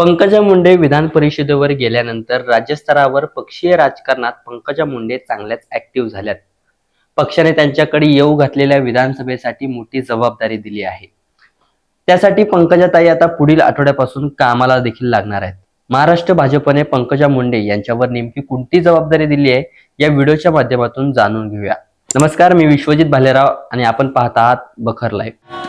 पंकजा मुंडे विधान परिषदेवर गेल्यानंतर राज्यस्तरावर पक्षीय राजकारणात पंकजा मुंडे चांगल्याच ऍक्टिव्ह झाल्यात. पक्षाने त्यांच्याकडे येऊ घातलेल्या विधानसभेसाठी मोठी जबाबदारी दिली आहे. त्यासाठी पंकजाताई आता पुढील आठवड्यापासून कामाला देखील लागणार आहेत. महाराष्ट्र भाजपने पंकजा मुंडे यांच्यावर नेमकी कोणती जबाबदारी दिली आहे या व्हिडिओच्या माध्यमातून जाणून घेऊया. नमस्कार मी विश्वजित भालेराव आणि आपण पाहत आहात बखर लाईव्ह.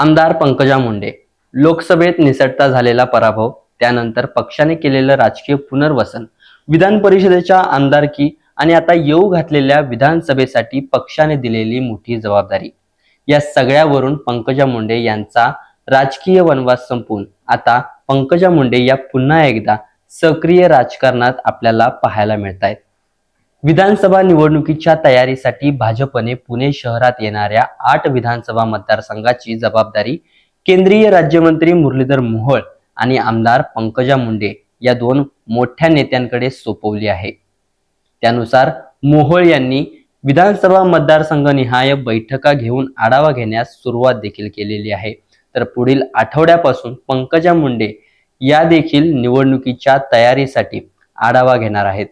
आमदार पंकजा मुंडे. लोकसभेत निसटता झालेला पराभव त्यानंतर पक्षाने केलेलं राजकीय पुनर्वसन विधान परिषदेच्या आमदारकी आणि आता येऊ घातलेल्या विधानसभेसाठी पक्षाने दिलेली मोठी जबाबदारी. या सगळ्यावरून पंकजा मुंडे यांचा राजकीय वनवास संपून आता पंकजा मुंडे या पुन्हा एकदा सक्रिय राजकारणात आपल्याला पाहायला मिळत आहेत विधानसभा निवडणुकीच्या तयारीसाठी भाजपने पुणे शहरात येणाऱ्या आठ विधानसभा मतदारसंघाची जबाबदारी केंद्रीय राज्यमंत्री मुरलीधर मोहोळ आणि आमदार पंकजा मुंडे या दोन मोठ्या नेत्यांकडे सोपवली आहे. त्यानुसार मोहोळ यांनी विधानसभा मतदारसंघनिहाय बैठका घेऊन आढावा घेण्यास सुरुवात देखील केलेली आहे. तर पुढील आठवड्यापासून पंकजा मुंडे या देखील निवडणुकीच्या तयारीसाठी आढावा घेणार आहेत.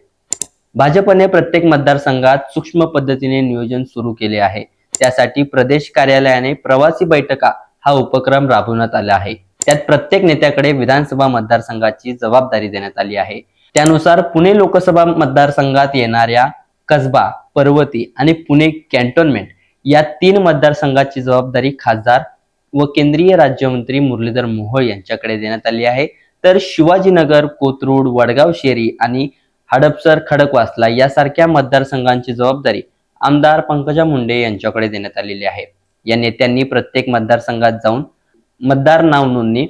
भाजपने प्रत्येक मतदारसंघात सूक्ष्म पद्धतीने नियोजन सुरू केले आहे. त्यासाठी प्रदेश कार्यालयाने प्रवासी बैठका हा उपक्रम राबवण्यात आला आहे. त्यात प्रत्येक नेत्याकडे विधानसभा मतदारसंघाची जबाबदारी देण्यात आली आहे. त्यानुसार पुणे लोकसभा मतदारसंघात येणाऱ्या कसबा पर्वती आणि पुणे कॅन्टोन्मेंट या तीन मतदारसंघाची जबाबदारी खासदार व केंद्रीय राज्यमंत्री मुरलीधर मोहोळ यांच्याकडे देण्यात आली आहे. तर शिवाजीनगर कोथरूड वडगाव शेरी आणि हडपसर खडकवासला यासारख्या मतदारसंघांची जबाबदारी आमदार पंकजा मुंडे यांच्याकडे देण्यात आलेली आहे. या नेत्यांनी प्रत्येक मतदारसंघात जाऊन मतदार नाव नोंदणी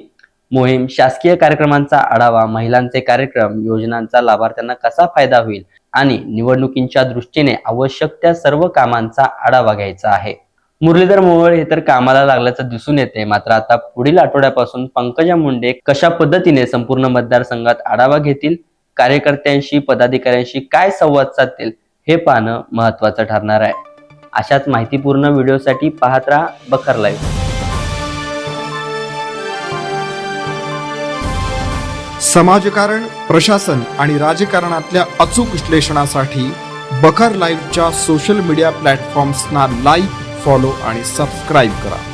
मोहीम शासकीय कार्यक्रमांचा आढावा महिलांचे कार्यक्रम योजनांचा लाभार्थ्यांना कसा फायदा होईल आणि निवडणुकींच्या दृष्टीने आवश्यक त्या सर्व कामांचा आढावा घ्यायचा आहे. मुरलीधर मोहोळ हे तर कामाला लागल्याचं दिसून येते. मात्र आता पुढील आठवड्यापासून पंकजा मुंडे कशा पद्धतीने संपूर्ण मतदारसंघात आढावा घेतील कार्यकर्त्यांशी पदाधिकाऱ्यांशी काय संवाद साधतील हे पाहणं महत्वाचं ठरणार आहे. अशाच माहितीपूर्ण व्हिडिओसाठी पाहत राहा बखर लाईव्ह. समाजकारण प्रशासन आणि राजकारणातल्या अचूक विश्लेषणासाठी बखर लाईव्हच्या सोशल मीडिया प्लॅटफॉर्म्सना लाईक फॉलो आणि सबस्क्राईब करा.